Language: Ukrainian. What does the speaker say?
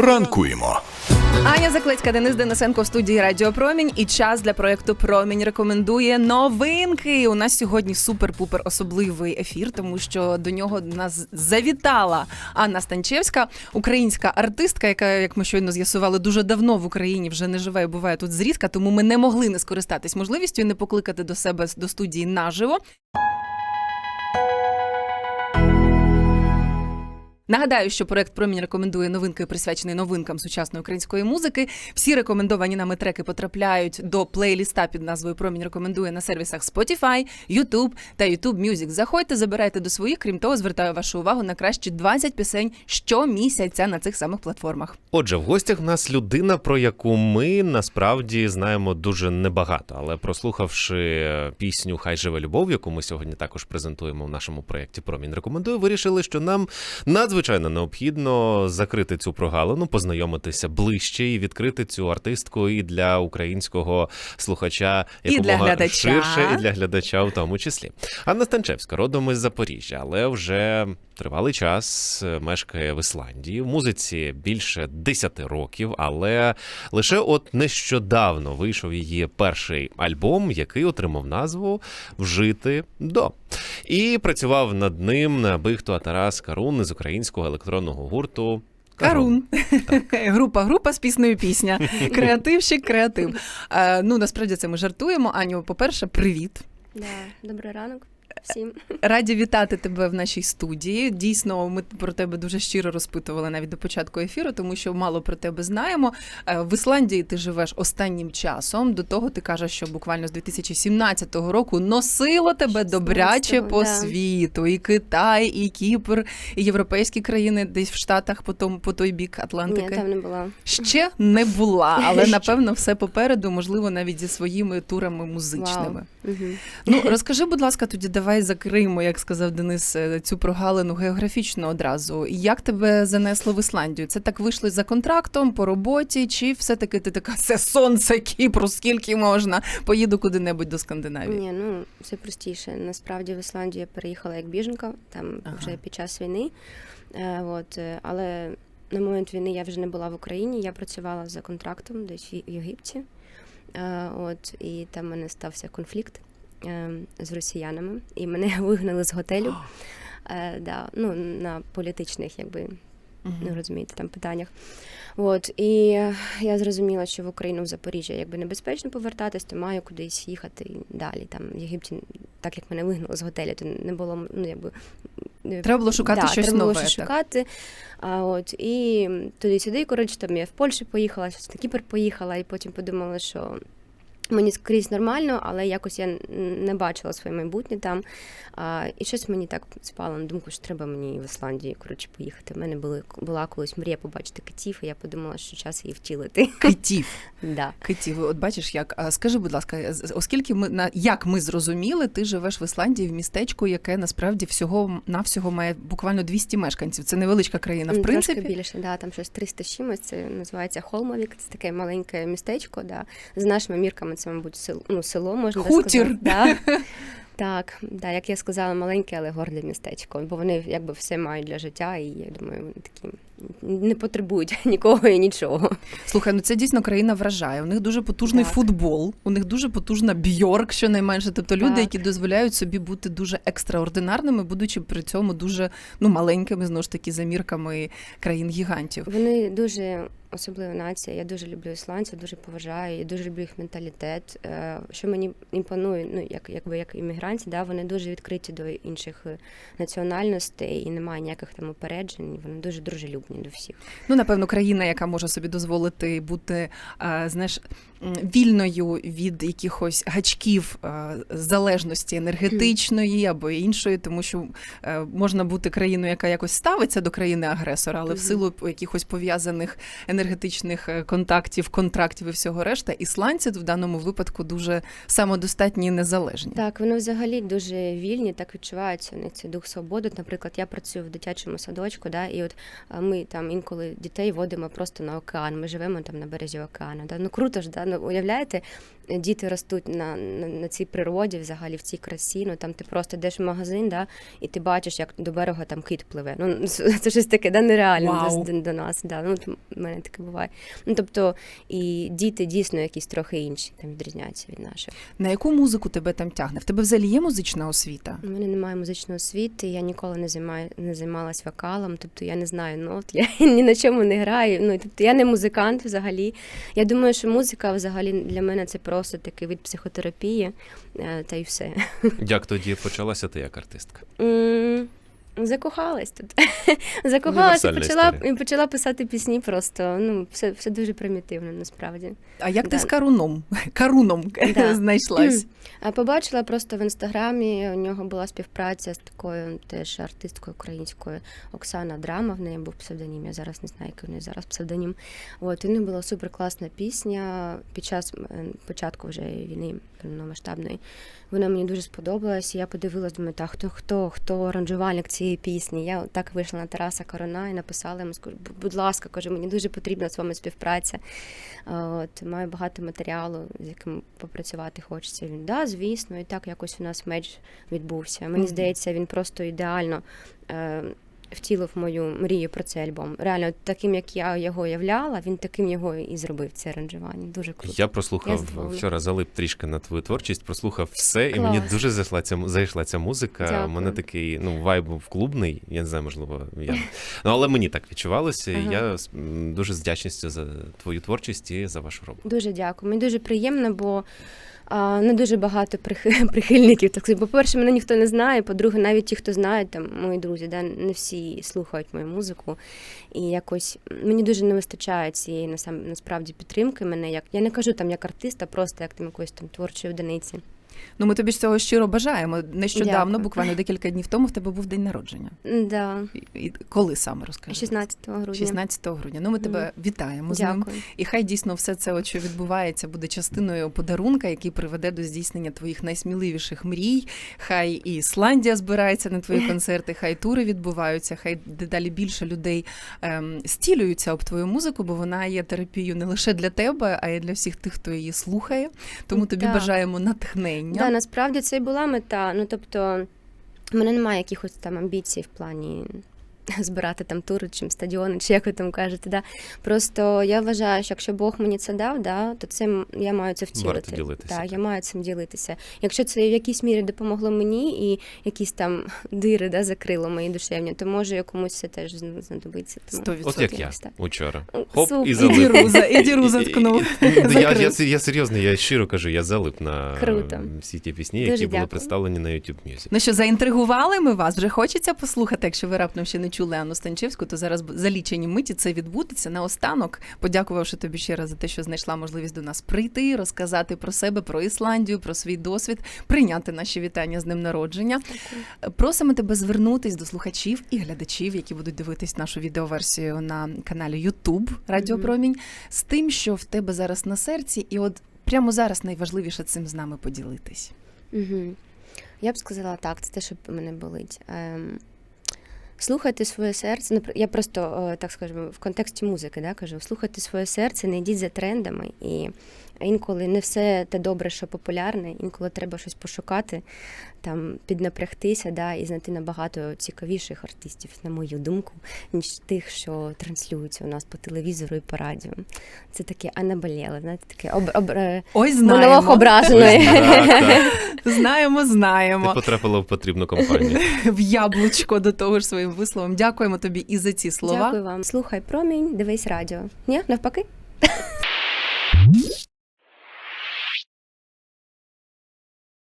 Ранкуємо. Аня Заклецька, Денис Денисенко в студії Радіо Промінь. І час для проекту Промінь рекомендує новинки. У нас сьогодні супер-пупер особливий ефір, тому що до нього нас завітала Анна Станчевська, українська артистка, яка, як ми щойно з'ясували, дуже давно в Україні вже не живе і буває тут зрідка. Тому ми не могли не скористатись можливістю і не покликати до себе до студії наживо. Нагадаю, що проект Промінь рекомендує новинки, присвячений новинкам сучасної української музики. Всі рекомендовані нами треки потрапляють до плейліста під назвою Промінь рекомендує на сервісах Spotify, YouTube та YouTube Music. Заходьте, забирайте до своїх. Крім того, звертаю вашу увагу на кращі 20 пісень щомісяця на цих самих платформах. Отже, в гостях в нас людина, про яку ми насправді знаємо дуже небагато. Але прослухавши пісню Хай живе любов, яку ми сьогодні також презентуємо в нашому проєкті Промінь рекомендую, вирішили, що нам надзвичайно необхідно закрити цю прогалину, познайомитися ближче і відкрити цю артистку і для українського слухача І для якомога глядача. ширше, і для глядача в тому числі. Анна Станчевська, родом із Запоріжжя, але вже тривалий час мешкає в Ісландії. В музиці більше 10 років, але лише от нещодавно вийшов її перший альбом, який отримав назву Вжити до. І працював над ним на Бихто Тарас Карун із українського електронного гурту. Карун. група, група з піснею пісня. Креативщик, креатив. Е, ну насправді це ми жартуємо. Аню, по-перше, привіт. Да, добрий ранок всім. Раді вітати тебе в нашій студії. Дійсно, ми про тебе дуже щиро розпитували навіть до початку ефіру, тому що мало про тебе знаємо. Е, В Ісландії ти живеш останнім часом. До того ти кажеш, що буквально з 2017 року носило тебе добряче по да. світу. І Китай, і Кіпр, і європейські країни десь в Штатах, по, тому, по той бік Атлантики. Ні, там не була. Ще не була, але напевно все попереду, можливо, навіть зі своїми турами музичними. Угу. Ну розкажи, будь ласка, тоді давай закриємо, як сказав Денис, е, цю прогалину географічно одразу. Як тебе занесло в Ісландію? Це так вийшло за контрактом по роботі, чи все-таки ти така це сонце Кіпру, скільки можна? Поїду куди-небудь до Скандинавії? Ні, ну все простіше. Насправді в Ісландію я переїхала як біженка, там Ага. вже під час війни. Е, от, е, але на момент війни я вже не була в Україні. Я працювала за контрактом десь в Єгипті. Е, от, і там в мене стався конфлікт е, з росіянами, і мене вигнали з готелю. Е, да, ну, на політичних, якби Мгм. ну розумієте, там питаннях. От і я зрозуміла, що в Україну в Запоріжжя якби небезпечно повертатись, то маю кудись їхати далі. Там в Єгипті, так як мене вигнали з готелю, то не було ну якби Треба було шукати да, щось треба було так. шукати. А от і туди-сюди, коротше, там я в Польщу поїхала, щось на Кіпр поїхала, і потім подумала, що. Мені скрізь нормально, але якось я не бачила своє майбутнє там. А, і щось мені так спало на думку, що треба мені в Ісландію коротше, поїхати. У мене були, була колись мрія побачити китів, і я подумала, що час її втілити. Китів. да. Китів, от бачиш, як А скажи, будь лака, з- оскільки ми на як ми зрозуміли, ти живеш в Ісландії в містечку, яке насправді всього навсього має буквально 200 мешканців. Це невеличка країна, в принципі. Трошки більше, да, там щось 300 чимось, це називається Холмовік, це таке маленьке містечко. Да. За нашими мірками це, мабуть, село, ну, село можна Хутір. сказати. Да. Так, да, як я сказала, маленьке, але горде містечко, бо вони якби все мають для життя, і я думаю, вони такі не потребують нікого і нічого. Слухай, ну це дійсно країна вражає. У них дуже потужний Так. футбол, у них дуже потужна бьорк, щонайменше. Тобто люди, Так. які дозволяють собі бути дуже екстраординарними, будучи при цьому дуже ну маленькими, знову ж таки, за мірками країн гігантів. Вони дуже особлива нація. Я дуже люблю ісландців, дуже поважаю, я дуже люблю їх менталітет. Е, Що мені імпонує, ну як якби як іммігрантів, да, вони дуже відкриті до інших е, національностей і немає ніяких там упереджень. Вони дуже дружелюбні до всіх. Ну, напевно, країна, яка може собі дозволити бути знаєш, вільною від якихось гачків залежності енергетичної або іншої, тому що е, можна бути країною, яка якось ставиться до країни агресора, але в силу якихось пов'язаних енергетичних е, контактів, контрактів і всього решта. Ісландці в даному випадку дуже самодостатні і незалежні. Так, вони взагалі дуже вільні, так відчуваються у них цей дух свободи. Наприклад, я працюю в дитячому садочку, да, і от а, там інколи дітей водимо просто на океан. Ми живемо там на березі океану. Да. Ну круто ж, да? ну, уявляєте, діти ростуть на, на, на цій природі, взагалі в цій красі. Ну там ти просто йдеш в магазин, да, і ти бачиш, як до берега там кит пливе. Ну це щось таке, да, нереально Вау. до, до нас. Да. Ну, в мене таке буває. Ну тобто, і діти дійсно якісь трохи інші там відрізняються від наших. На яку музику тебе там тягне? В тебе взагалі є музична освіта? У мене немає музичної освіти, я ніколи не займаю не займалась вокалом, тобто я не знаю нот, я ні на чому не граю. Ну тобто я не музикант взагалі. Я думаю, що музика взагалі для мене це просто такий від психотерапії, е, та й все. Як тоді почалася ти як артистка? Закохалась тут. Закохалась і почала, і почала писати пісні просто. Ну, все, все дуже примітивно насправді. А як ти з Каруном? Каруном Да. знайшлась? А побачила просто в інстаграмі. У нього була співпраця з такою теж артисткою українською Оксана Драма. В неї був псевдонім. Я зараз не знаю, який у неї зараз псевдонім. От і в них була суперкласна пісня під час е, початку вже війни повномасштабної. Вона мені дуже сподобалась. і Я подивилась, думаю, так, хто хто, хто аранжувальник цієї пісні. Я так вийшла на Тараса Корона і написала йому, скажу, будь ласка, кажу, мені дуже потрібна з вами співпраця. От маю багато матеріалу, з яким попрацювати хочеться. Він да, звісно, і так якось у нас меч відбувся. Мені здається, він просто ідеально. Втілив мою мрію про цей альбом. Реально, таким як я його уявляла, він таким його і зробив це аранжування. Дуже круто. Я Я прослухав задоволена. вчора, залип трішки на твою творчість, прослухав все, і мені дуже зайшла ця зайшла ця музика. У мене такий ну вайб був клубний. Я не знаю, можливо, я ну але мені так відчувалося. і Ага. Я дуже з вдячністю за твою творчість і за вашу роботу. Дуже дякую. Мені дуже приємно, бо не дуже багато прихи- прихильників. Так. По-перше, мене ніхто не знає. По-друге, навіть ті, хто знають, там мої друзі, да, не всі слухають мою музику. І якось мені дуже не вистачає цієї насправді підтримки мене. Як я не кажу там як артиста, просто як там якоїсь там творчої одиниці. Ну ми тобі ж цього щиро бажаємо. Нещодавно, Дякую. буквально декілька днів тому, в тебе був день народження. Да, І- І коли саме розкажи? 16 грудня. 16 грудня. Ну, ми тебе вітаємо з ним. І хай дійсно все це, от, що відбувається, буде частиною подарунка, який приведе до здійснення твоїх найсміливіших мрій. Хай і Ісландія збирається на твої концерти, хай тури відбуваються, хай дедалі більше людей ем, стілюються об твою музику, бо вона є терапією не лише для тебе, а й для всіх тих, хто її слухає. Тому тобі Так. бажаємо натхнення. Да, насправді це і була мета. Ну тобто, в мене немає якихось там амбіцій в плані збирати там тури, чи стадіони, чи як ви там кажете. Да. Просто я вважаю, що якщо Бог мені це дав, да, то це м- я маю це втілити. Ділитися, так. я маю цим ділитися. Якщо це в якійсь мірі допомогло мені і якісь там дири да, закрило мої душевні, то може якомусь це теж знадобиться. Тому... От як я учора. Ну, Хоп, і залип. і діру заткнув. І- Я, я, я серйозно, я щиро кажу, я залип на Круто. всі ті пісні, Дуже які були представлені на YouTube Music. Ну що, заінтригували ми вас? Вже хочеться послухати. Якщо ви раптом ще не чули Анну Станчевську, то зараз за лічені миті це відбудеться. Наостанок, подякувавши тобі ще раз за те, що знайшла можливість до нас прийти, розказати про себе, про Ісландію, про свій досвід, прийняти наші вітання з днем народження. Просимо тебе звернутись до слухачів і глядачів, які будуть дивитись нашу відеоверсію на каналі YouTube Радіо Мгм. Промінь, з тим, що в тебе зараз на серці, і от прямо зараз найважливіше цим з нами поділитись. Угу. Я б сказала так, це те, що мене болить. Ем, слухайте своє серце. Я просто е, так скажемо, в контексті музики да, кажу, слухайте своє серце, не йдіть за трендами. І інколи не все те добре, що популярне, інколи треба щось пошукати, там, піднапрягтися да, і знайти набагато цікавіших артистів, на мою думку, ніж тих, що транслюються у нас по телевізору і по радіо. Це таке а наболіле, знаєте, таке об, об, е, Ой, монолог знаємо, ображеної. Так, так. знаємо, Ти знаємо. потрапила в потрібну компанію. в яблучко до того ж своїм висловом. Дякуємо тобі і за ці слова. Дякую вам. Слухай промінь, дивись радіо. Ні, навпаки.